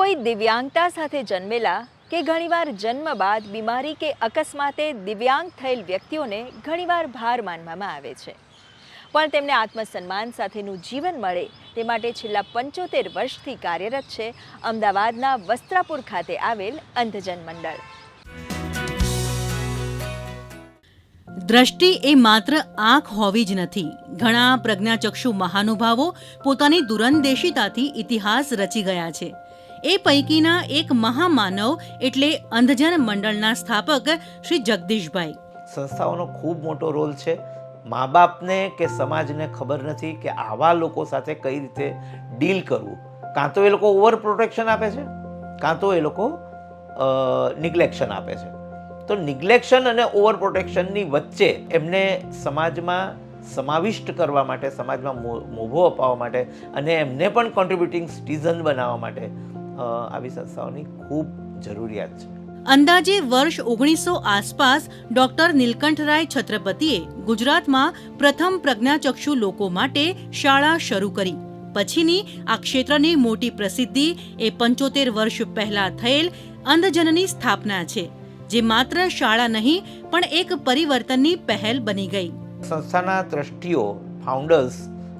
કોઈ દિવ્યાંગતા સાથે જન્મેલા કે ઘણીવાર જન્મ બાદ બીમારી કે અકસ્માતે દિવ્યાંગ થયેલ વ્યક્તિઓને ઘણીવાર ભાર માનવામાં આવે છે. પણ તેમને આત્મસન્માન સાથેનું જીવન મળે તે માટે છેલ્લા પંચોતેર વર્ષથી કાર્યરત છે અમદાવાદના વસ્ત્રાપુર ખાતે આવેલ અંધજન મંડળ. દ્રષ્ટિ એ માત્ર આંખ હોવી જ નથી. ઘણા પ્રજ્ઞાચક્ષુ મહાનુભાવો પોતાની દૂરંદેશિતાથી ઇતિહાસ રચી ગયા છે. એ પૈકીના એક મહામાનવ એટલે અંધજન મંડળના સ્થાપક શ્રી જગદીશભાઈ. સંસ્થાઓનો ખૂબ મોટો રોલ છે. મા બાપને કે સમાજને ખબર નથી કે આવા લોકો સાથે કઈ રીતે ડીલ કરવું. કાં તો એ લોકો ઓવર પ્રોટેક્શન આપે છે, કાં તો એ લોકો નિગ્લેક્શન આપે છે. તો નિગ્લેક્શન અને ઓવર પ્રોટેક્શનની વચ્ચે એમને સમાજમાં સમાવિષ્ટ કરવા માટે, સમાજમાં મોભો અપાવવા માટે અને એમને પણ કોન્ટ્રીબ્યુટિંગ સિટીઝન બનાવવા માટે આવી સંસ્થાઓની ખૂબ જરૂરિયાત છે. અંદાજે વર્ષ ઓગણીસો આસપાસ ડોક્ટર નીલકંઠરાય છત્રપતિએ ગુજરાતમાં પ્રથમ પ્રજ્ઞાચક્ષુ લોકો માટે શાળા શરૂ કરી. પછીની આ ક્ષેત્રની મોટી પ્રસિદ્ધિ એ પંચોતેર વર્ષ પહેલા થયેલ અંધજનની સ્થાપના છે જે માત્ર શાળા નહીં પણ એક પરિવર્તનની પહેલ બની ગઈ. સંસ્થાના ટ્રસ્ટીઓ ફાઉન્ડર્સ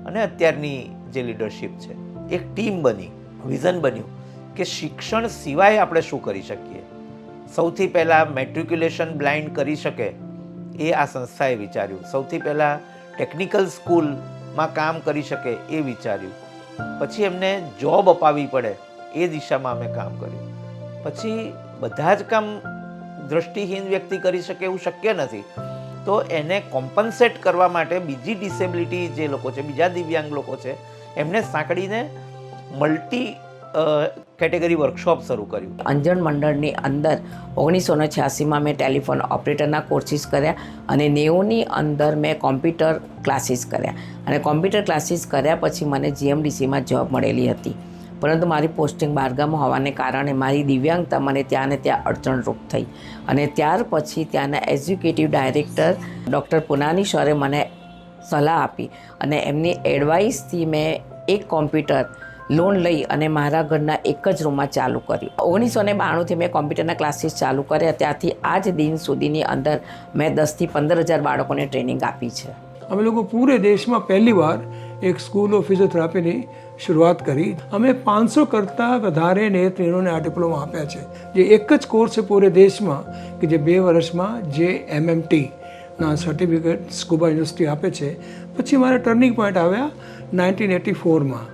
અને અત્યારની જે લીડરશિપ છે એક ટીમ બની વિઝન બન્યું. કે શિક્ષણ સિવાય આપણે શું કરી શકીએ? સૌથી પહેલાં મેટ્રિક્યુલેશન બ્લાઇન્ડ કરી શકે એ આ સંસ્થાએ વિચાર્યું. સૌથી પહેલાં ટેકનિકલ સ્કૂલમાં કામ કરી શકે એ વિચાર્યું. પછી એમને જોબ અપાવી પડે એ દિશામાં અમે કામ કર્યું. પછી બધા જ કામ દ્રષ્ટિહીન વ્યક્તિ કરી શકે એવું શક્ય નથી. તો એને કોમ્પન્સેટ કરવા માટે બીજી ડિસેબિલિટી જે લોકો છે, બીજા દિવ્યાંગ લોકો છે, એમને સાંકળીને મલ્ટી કેટેગરી વર્કશોપ શરૂ કર્યું. અંજણ મંડળની અંદર ઓગણીસો ને છ્યાસીમાં મેં ટેલિફોન ઓપરેટરના કોર્સિસ કર્યા અને નેવુંની અંદર મેં કોમ્પ્યુટર ક્લાસીસ કર્યા. અને કોમ્પ્યુટર ક્લાસીસ કર્યા પછી મને જીએમડીસીમાં જોબ મળેલી હતી. પરંતુ મારી પોસ્ટિંગ બહારગામ હોવાને કારણે મારી દિવ્યાંગતા મને ત્યાં ને ત્યાં અડચણરૂપ થઈ. અને ત્યાર પછી ત્યાંના એક્ઝિક્યુટિવ ડાયરેક્ટર ડૉક્ટર પુનાની સરે મને સલાહ આપી અને એમની એડવાઇસથી મેં એક કોમ્પ્યુટર લોન લઈ અને મારા ઘરના એક જ રૂમમાં ચાલુ કર્યું. ઓગણીસો ને બાણુંથી મેં કોમ્પ્યુટરના ક્લાસીસ ચાલુ કર્યા. ત્યાંથી આજ દિન સુધીની અંદર મેં દસથી પંદર હજાર બાળકોને ટ્રેનિંગ આપી છે. અમે લોકો પૂરે દેશમાં પહેલી વાર એક સ્કૂલ ઓફ ફિઝિયોથેરાપીની શરૂઆત કરી. અમે પાંચસો કરતાં વધારે ટ્રેનોને આ ડિપ્લોમા આપ્યા છે. જે એક જ કોર્સ છે પૂરે દેશમાં, કે જે બે વર્ષમાં જે એમએમટી ના સર્ટિફિકેટ સ્કૂબા યુનિવર્સિટી આપે છે. પછી મારા ટર્નિંગ પોઈન્ટ આવ્યા નાઇન્ટીન એટી ફોરમાં.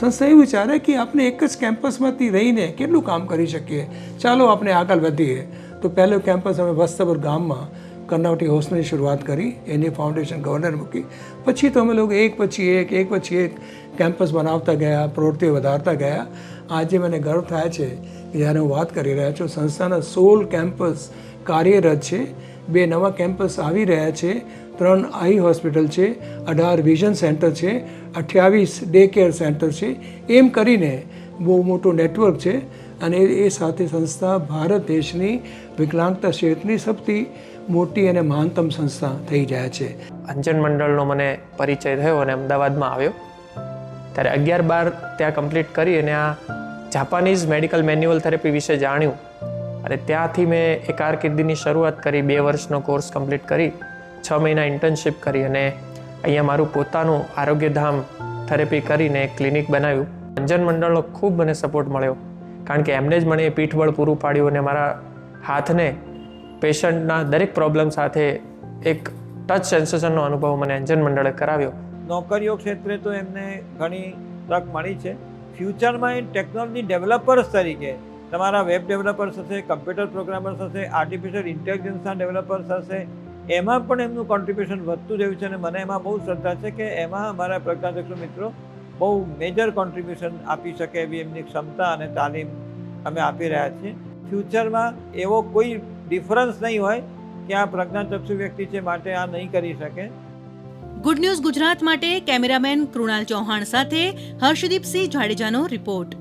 સંસ્થા એવું વિચારે કે આપણે એક જ કેમ્પસમાંથી રહીને કેટલું કામ કરી શકીએ? ચાલો આપણે આગળ વધીએ. તો પહેલો કેમ્પસ અમે વસ્તપુર ગામમાં કર્ણાવટી હાઉસની શરૂઆત કરી, એની ફાઉન્ડેશન ગવર્નર મૂકી. પછી તો અમે લોકો એક પછી એક એક પછી એક કેમ્પસ બનાવતા ગયા, પ્રવૃત્તિઓ વધારતા ગયા. આજે મને ગર્વ થાય છે કે જ્યારે હું વાત કરી રહ્યા છું, સંસ્થાના સોલ કેમ્પસ કાર્યરત છે, બે નવા કેમ્પસ આવી રહ્યા છે, ત્રણ આઈ હોસ્પિટલ છે, અઢાર વિઝન સેન્ટર છે, અઠ્યાવીસ ડે કેર સેન્ટર છે. એમ કરીને બહુ મોટું નેટવર્ક છે. અને એ સાથે સંસ્થા ભારત દેશની વિકલાંગતા ક્ષેત્રની સૌથી મોટી અને મહાનતમ સંસ્થા થઈ જાય છે. અંજન મંડળનો મને પરિચય થયો અને અમદાવાદમાં આવ્યો. ત્યારે અગિયાર બાર ત્યાં કમ્પ્લીટ કરી અને આ જાપાનીઝ મેડિકલ મેન્યુઅલ થેરેપી વિશે જાણ્યું. અને ત્યાંથી મેં એ કારકિર્દીની શરૂઆત કરી, બે વર્ષનો કોર્સ કમ્પ્લીટ કરી, છ મહિના ઇન્ટર્નશિપ કરી અને અહીંયા મારું પોતાનું આરોગ્યધામ થેરેપી કરીને ક્લિનિક બનાવ્યું. અંજન મંડળનો ખૂબ મને સપોર્ટ મળ્યો. કારણ કે એમને જ મને એ પીઠબળ પૂરું પાડ્યું અને મારા હાથને પેશન્ટના દરેક પ્રોબ્લેમ સાથે એક ટચ સેન્સેશનનો અનુભવ મને અંજન મંડળે કરાવ્યો. નોકરીઓ ક્ષેત્રે તો એમને ઘણી તક મળી છે. ફ્યુચરમાં એ ટેકનોલોજી ડેવલપર્સ તરીકે તમારા વેબ ડેવલપર્સ હશે કમ્પ્યુટર પ્રોગ્રામર્સ હશે આર્ટિફિશિયલ ઇન્ટેલિજન્સના ડેવલપર્સ હશે, એમાં પણ એમનું કોન્ટ્રીબ્યુશન વધતું રહ્યું છે અને મને એમાં બહુ શ્રદ્ધા છે કે એમાં અમારા પ્રજ્ઞાધ્યક્ષ મિત્રો બહુ મેજર કોન્ટ્રીબ્યુશન આપી શકે એવી એમની ક્ષમતા અને તાલીમ અમે આપી રહ્યા છીએ. ફ્યુચરમાં એવો કોઈ ડિફરન્સ નહીં હોય કે આ પ્રજ્ઞાચક્ષુ વ્યક્તિ છે માટે આ નહીં કરી શકે. ગુડ ન્યૂઝ ગુજરાત માટે કેમેરામેન કૃણાલ ચૌહાણ સાથે હર્ષદીપસિંહ જાડેજાનો રિપોર્ટ